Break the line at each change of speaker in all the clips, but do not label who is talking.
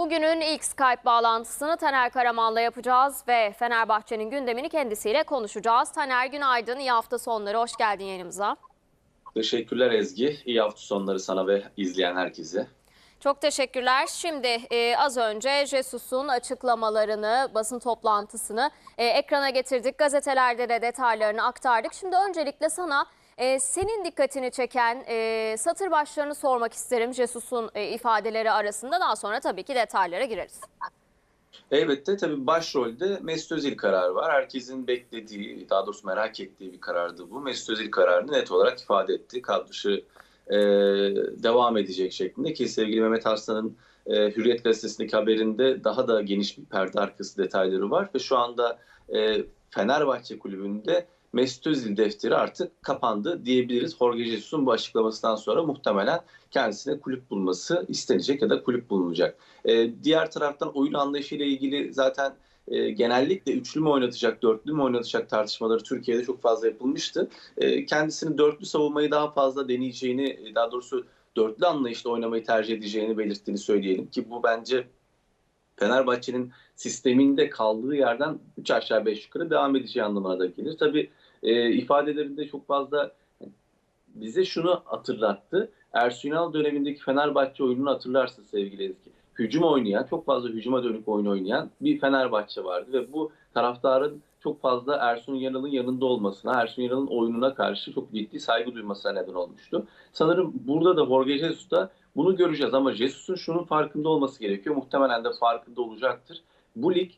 Bugünün ilk Skype bağlantısını Taner Karaman'la yapacağız ve Fenerbahçe'nin gündemini kendisiyle konuşacağız. Taner günaydın, iyi hafta sonları, hoş geldin yayınımıza.
Teşekkürler Ezgi. İyi hafta sonları sana ve izleyen herkese.
Çok teşekkürler. Şimdi e, az önce Jesus'un açıklamalarını, basın toplantısını e, ekrana getirdik. Gazetelerde de detaylarını aktardık. Şimdi öncelikle sana e, senin dikkatini çeken e, satır başlarını sormak isterim Jesus'un e, ifadeleri arasında. Daha sonra tabii ki detaylara gireriz.
Elbette tabii başrolde Mesut Özil kararı var. Herkesin beklediği, daha doğrusu merak ettiği bir karardı bu. Mesut Özil kararını net olarak ifade etti. Kadrosu e, devam edecek şeklinde ki sevgili Mehmet Arslan'ın e, Hürriyet Gazetesi'ndeki haberinde daha da geniş bir perde arkası detayları var ve şu anda e, Fenerbahçe kulübünde Mesut Özil defteri artık kapandı diyebiliriz. Jorge Jesus'un bu açıklamasından sonra muhtemelen kendisine kulüp bulması istenecek ya da kulüp bulunacak. E, diğer taraftan oyun anlayışıyla ilgili zaten e, genellikle üçlü mü oynatacak, dörtlü mü oynatacak tartışmaları Türkiye'de çok fazla yapılmıştı. E, kendisini dörtlü savunmayı daha fazla deneyeceğini, daha doğrusu dörtlü anlayışla oynamayı tercih edeceğini belirttiğini söyleyelim ki bu bence Fenerbahçe'nin sisteminde kaldığı yerden 3 aşağı 5 yukarı devam edeceği anlamına da gelir. Tabii e, ifadelerinde çok fazla bize şunu hatırlattı. Ersun Yanal dönemindeki Fenerbahçe oyununu hatırlarsın sevgili Ezgi. Hücum oynayan, çok fazla hücuma dönük oyun oynayan bir Fenerbahçe vardı ve bu taraftarın çok fazla Ersun Yanal'ın yanında olmasına, Ersun Yanal'ın oyununa karşı çok ciddi saygı duymasına neden olmuştu. Sanırım burada da Jorge Jesus da bunu göreceğiz ama Jesus'un şunun farkında olması gerekiyor. Muhtemelen de farkında olacaktır. Bu lig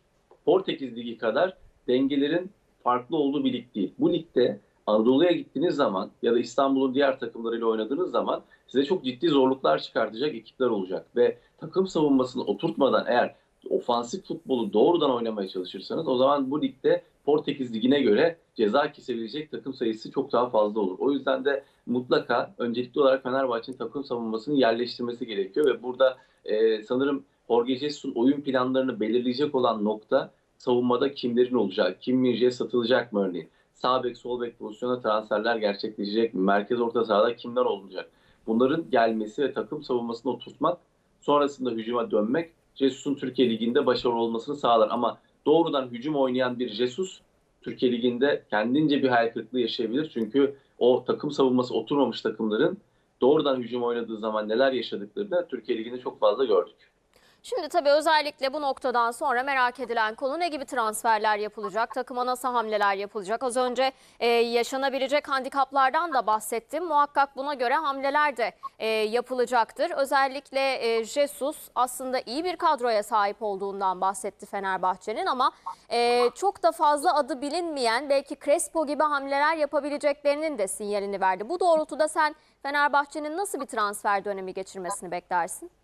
Portekiz Ligi kadar dengelerin farklı olduğu bir lig değil. Bu ligde Anadolu'ya gittiğiniz zaman ya da İstanbul'un diğer takımlarıyla oynadığınız zaman size çok ciddi zorluklar çıkartacak ekipler olacak. Ve takım savunmasını oturtmadan eğer ofansif futbolu doğrudan oynamaya çalışırsanız o zaman bu ligde Portekiz Ligi'ne göre ceza kesebilecek takım sayısı çok daha fazla olur. O yüzden de mutlaka öncelikli olarak Fenerbahçe'nin takım savunmasını yerleştirmesi gerekiyor ve burada e, sanırım Jorge Jesus'un oyun planlarını belirleyecek olan nokta savunmada kimlerin olacağı, kim Minje'ye satılacak mı örneğin? Sağ bek, sol bek pozisyona transferler gerçekleşecek mi? Merkez orta sahada kimler olacak? Bunların gelmesi ve takım savunmasını oturtmak, sonrasında hücuma dönmek Jesus'un Türkiye Ligi'nde başarılı olmasını sağlar. Ama doğrudan hücum oynayan bir Jesus Türkiye Ligi'nde kendince bir hayal kırıklığı yaşayabilir. Çünkü o takım savunması oturmamış takımların doğrudan hücum oynadığı zaman neler yaşadıklarını Türkiye Ligi'nde çok fazla gördük.
Şimdi tabii özellikle bu noktadan sonra merak edilen konu ne gibi transferler yapılacak, takıma nasıl hamleler yapılacak? Az önce e, yaşanabilecek handikaplardan da bahsettim. Muhakkak buna göre hamleler de e, yapılacaktır. Özellikle e, Jesus aslında iyi bir kadroya sahip olduğundan bahsetti Fenerbahçe'nin ama e, çok da fazla adı bilinmeyen belki Crespo gibi hamleler yapabileceklerinin de sinyalini verdi. Bu doğrultuda sen Fenerbahçe'nin nasıl bir transfer dönemi geçirmesini beklersin?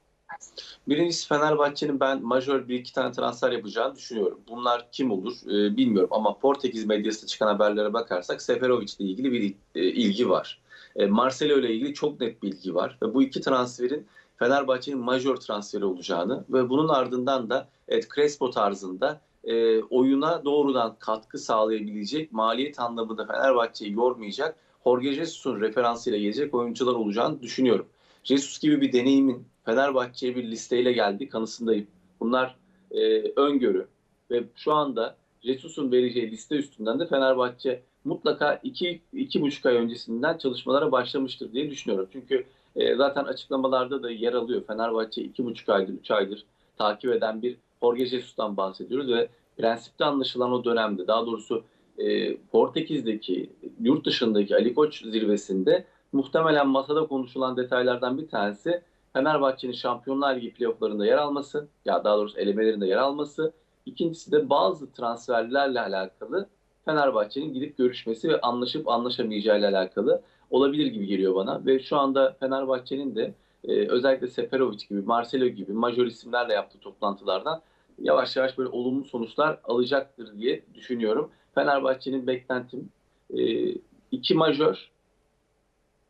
Birincisi Fenerbahçe'nin ben majör bir iki tane transfer yapacağını düşünüyorum. Bunlar kim olur e, bilmiyorum ama Portekiz medyasında çıkan haberlere bakarsak Seferovic ile ilgili bir e, ilgi var. E, Marcelo ile ilgili çok net bir ilgi var ve bu iki transferin Fenerbahçe'nin majör transferi olacağını ve bunun ardından da evet Crespo tarzında e, oyuna doğrudan katkı sağlayabilecek maliyet anlamında Fenerbahçe'yi yormayacak Jorge Jesus'un referansıyla gelecek oyuncular olacağını düşünüyorum. Jesus gibi bir deneyimin Fenerbahçe'ye bir listeyle geldi kanısındayım. Bunlar e, öngörü ve şu anda Jesus'un vereceği liste üstünden de Fenerbahçe mutlaka iki, iki buçuk ay öncesinden çalışmalara başlamıştır diye düşünüyorum. Çünkü e, zaten açıklamalarda da yer alıyor. Fenerbahçe iki buçuk aydır, üç aydır takip eden bir Jorge Jesus'tan bahsediyoruz ve prensipte anlaşılan o dönemde daha doğrusu e, Portekiz'deki yurt dışındaki Ali Koç zirvesinde muhtemelen masada konuşulan detaylardan bir tanesi Fenerbahçe'nin Şampiyonlar Ligi playofflarında yer alması, ya daha doğrusu elemelerinde yer alması. İkincisi de bazı transferlerle alakalı Fenerbahçe'nin gidip görüşmesi ve anlaşıp anlaşamayacağıyla alakalı olabilir gibi geliyor bana. Ve şu anda Fenerbahçe'nin de e, özellikle Seferovic gibi, Marcelo gibi majör isimlerle yaptığı toplantılardan yavaş yavaş böyle olumlu sonuçlar alacaktır diye düşünüyorum. Fenerbahçe'nin beklentim e, iki majör.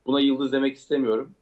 Buna yıldız demek istemiyorum.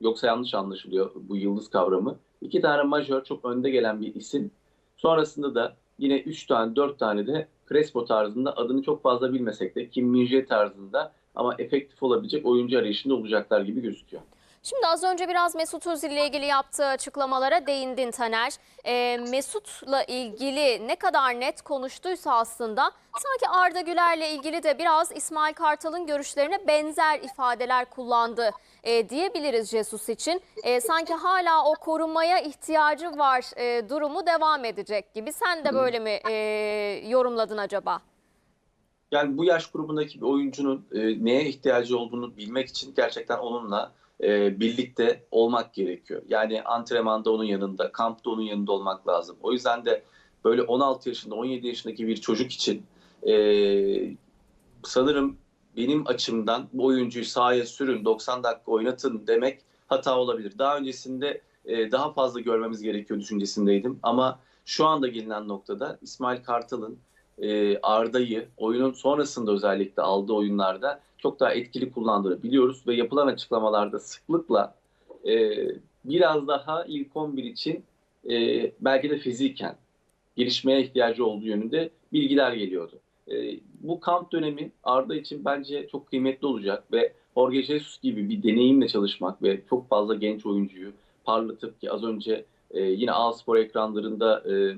Yoksa yanlış anlaşılıyor bu yıldız kavramı. İki tane majör çok önde gelen bir isim. Sonrasında da yine üç tane dört tane de Crespo tarzında adını çok fazla bilmesek de Kim Min tarzında ama efektif olabilecek oyuncu arayışında olacaklar gibi gözüküyor.
Şimdi az önce biraz Mesut Özil ile ilgili yaptığı açıklamalara değindin Taner. Ee, Mesut'la ilgili ne kadar net konuştuysa aslında sanki Arda Güler'le ilgili de biraz İsmail Kartal'ın görüşlerine benzer ifadeler kullandı e, diyebiliriz Jesus için. E, sanki hala o korumaya ihtiyacı var e, durumu devam edecek gibi. Sen de böyle mi e, yorumladın acaba?
Yani bu yaş grubundaki bir oyuncunun e, neye ihtiyacı olduğunu bilmek için gerçekten onunla e, birlikte olmak gerekiyor. Yani antrenmanda onun yanında, kampta onun yanında olmak lazım. O yüzden de böyle 16 yaşında, 17 yaşındaki bir çocuk için e, sanırım benim açımdan bu oyuncuyu sahaya sürün, 90 dakika oynatın demek hata olabilir. Daha öncesinde e, daha fazla görmemiz gerekiyor düşüncesindeydim. Ama şu anda gelinen noktada İsmail Kartal'ın e, Arda'yı oyunun sonrasında özellikle aldığı oyunlarda çok daha etkili kullandığını biliyoruz ve yapılan açıklamalarda sıklıkla e, biraz daha ilk 11 için e, belki de fiziken gelişmeye ihtiyacı olduğu yönünde bilgiler geliyordu. E, bu kamp dönemi Arda için bence çok kıymetli olacak ve Jorge Jesus gibi bir deneyimle çalışmak ve çok fazla genç oyuncuyu parlatıp ki az önce e, yine A Spor ekranlarında e,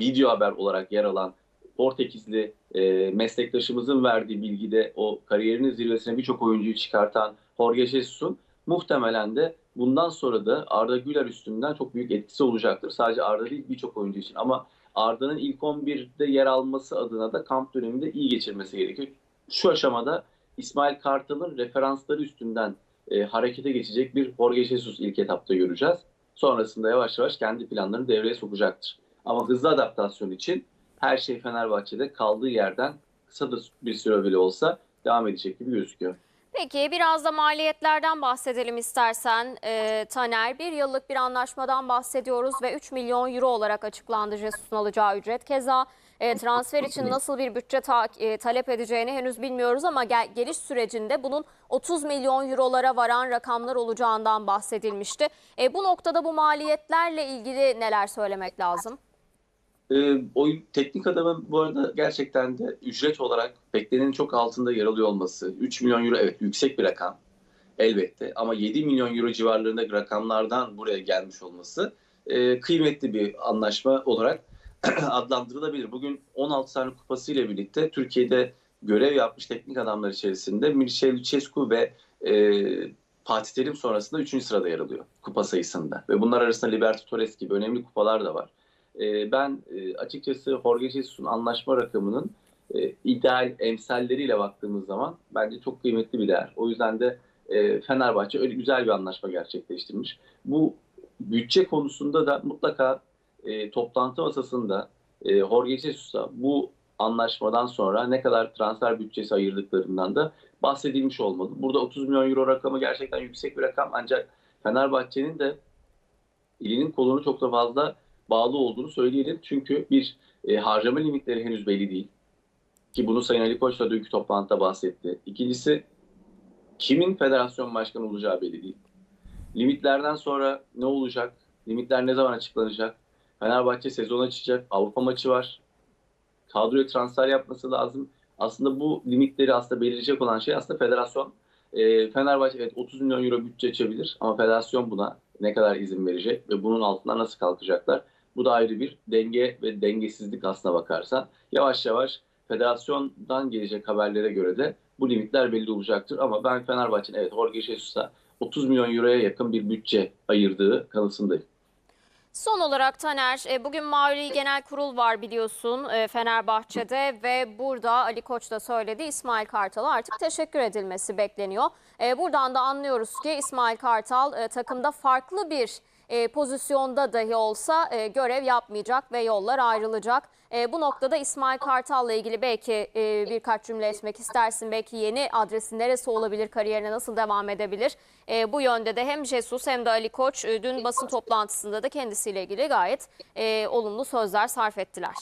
video haber olarak yer alan Portekizli e, meslektaşımızın verdiği bilgide o kariyerinin zirvesine birçok oyuncuyu çıkartan Jorge Jesus'un muhtemelen de bundan sonra da Arda Güler üstünden çok büyük etkisi olacaktır. Sadece Arda değil birçok oyuncu için ama Arda'nın ilk 11'de yer alması adına da kamp döneminde iyi geçirmesi gerekiyor. Şu aşamada İsmail Kartal'ın referansları üstünden e, harekete geçecek bir Jorge Jesus ilk etapta göreceğiz. Sonrasında yavaş yavaş kendi planlarını devreye sokacaktır. Ama hızlı adaptasyon için her şey Fenerbahçe'de kaldığı yerden kısa da bir süre bile olsa devam edecek gibi gözüküyor.
Peki biraz da maliyetlerden bahsedelim istersen e, Taner. Bir yıllık bir anlaşmadan bahsediyoruz ve 3 milyon euro olarak açıklandı Jesus'un alacağı ücret. Keza e, transfer için nasıl bir bütçe ta- e, talep edeceğini henüz bilmiyoruz ama gel- geliş sürecinde bunun 30 milyon eurolara varan rakamlar olacağından bahsedilmişti. E, bu noktada bu maliyetlerle ilgili neler söylemek lazım?
Ee, oyun teknik adamın bu arada gerçekten de ücret olarak beklenenin çok altında yer alıyor olması. 3 milyon euro evet yüksek bir rakam elbette ama 7 milyon euro civarlarındaki rakamlardan buraya gelmiş olması e, kıymetli bir anlaşma olarak adlandırılabilir. Bugün 16 tane kupası ile birlikte Türkiye'de görev yapmış teknik adamlar içerisinde Mircea Lucescu ve e, Fatih Terim sonrasında 3. sırada yer alıyor kupa sayısında. Ve bunlar arasında Libertadores gibi önemli kupalar da var. E, ben e, açıkçası Jorge Jesus'un anlaşma rakamının e, ideal emsalleriyle baktığımız zaman bence çok kıymetli bir değer. O yüzden de e, Fenerbahçe öyle güzel bir anlaşma gerçekleştirmiş. Bu bütçe konusunda da mutlaka toplantı masasında e, Jorge Jesus'a bu anlaşmadan sonra ne kadar transfer bütçesi ayırdıklarından da bahsedilmiş olmalı. Burada 30 milyon euro rakamı gerçekten yüksek bir rakam ancak Fenerbahçe'nin de elinin kolunu çok da fazla bağlı olduğunu söyleyelim. Çünkü bir e, harcama limitleri henüz belli değil. Ki bunu Sayın Ali Koç da dünkü toplantıda bahsetti. İkincisi kimin federasyon başkanı olacağı belli değil. Limitlerden sonra ne olacak? Limitler ne zaman açıklanacak? Fenerbahçe sezon açacak. Avrupa maçı var. Kadroya transfer yapması lazım. Aslında bu limitleri aslında belirleyecek olan şey aslında federasyon. E, Fenerbahçe evet 30 milyon euro bütçe açabilir ama federasyon buna ne kadar izin verecek ve bunun altından nasıl kalkacaklar? Bu da ayrı bir denge ve dengesizlik aslına bakarsan. Yavaş yavaş federasyondan gelecek haberlere göre de bu limitler belli olacaktır. Ama ben Fenerbahçe'nin evet Jorge Jesus'a 30 milyon euroya yakın bir bütçe ayırdığı kanısındayım.
Son olarak Taner, e, bugün Mavi Genel Kurul var biliyorsun e, Fenerbahçe'de ve burada Ali Koç da söyledi İsmail Kartal'a artık teşekkür edilmesi bekleniyor. E, Buradan da anlıyoruz ki İsmail Kartal takımda farklı bir e, pozisyonda dahi olsa e, görev yapmayacak ve yollar ayrılacak. E, bu noktada İsmail Kartal'la ilgili belki e, birkaç cümle etmek istersin. Belki yeni adresi neresi olabilir, kariyerine nasıl devam edebilir? E, bu yönde de hem Jesus hem de Ali Koç dün basın toplantısında da kendisiyle ilgili gayet olumlu sözler sarf ettiler.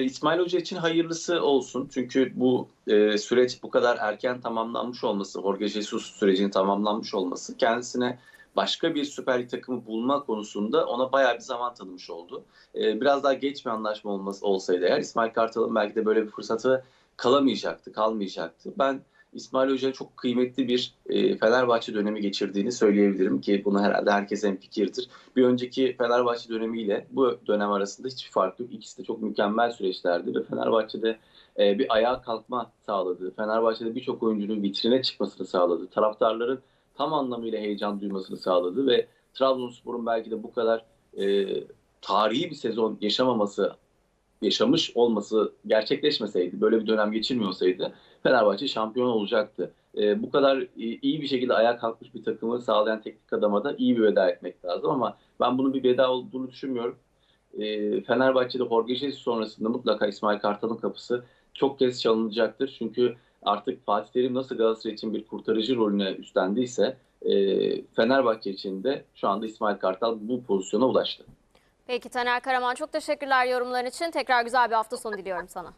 İsmail Hoca için hayırlısı olsun. Çünkü bu süreç bu kadar erken tamamlanmış olması, Jorge Jesus sürecinin tamamlanmış olması kendisine başka bir Süper Lig takımı bulma konusunda ona bayağı bir zaman tanımış oldu. Ee, biraz daha geç bir anlaşma olması olsaydı eğer İsmail Kartal'ın belki de böyle bir fırsatı kalamayacaktı, kalmayacaktı. Ben İsmail Hoca çok kıymetli bir e, Fenerbahçe dönemi geçirdiğini söyleyebilirim ki bunu herhalde herkes fikirdir. Bir önceki Fenerbahçe dönemiyle bu dönem arasında hiçbir fark yok. İkisi de çok mükemmel süreçlerdi ve Fenerbahçe'de e, bir ayağa kalkma sağladı. Fenerbahçe'de birçok oyuncunun vitrine çıkmasını sağladı. Taraftarların tam anlamıyla heyecan duymasını sağladı ve Trabzonspor'un belki de bu kadar e, tarihi bir sezon yaşamaması, yaşamış olması gerçekleşmeseydi, böyle bir dönem geçirmiyor olsaydı Fenerbahçe şampiyon olacaktı. E, bu kadar iyi bir şekilde ayağa kalkmış bir takımı sağlayan teknik adama da iyi bir veda etmek lazım ama ben bunun bir veda olduğunu düşünmüyorum. E, Fenerbahçe'de Jorge Jesus sonrasında mutlaka İsmail Kartal'ın kapısı çok kez çalınacaktır. Çünkü artık Fatih Terim nasıl Galatasaray için bir kurtarıcı rolüne üstlendiyse e, Fenerbahçe için de şu anda İsmail Kartal bu pozisyona ulaştı.
Peki Taner Karaman çok teşekkürler yorumların için. Tekrar güzel bir hafta sonu diliyorum sana.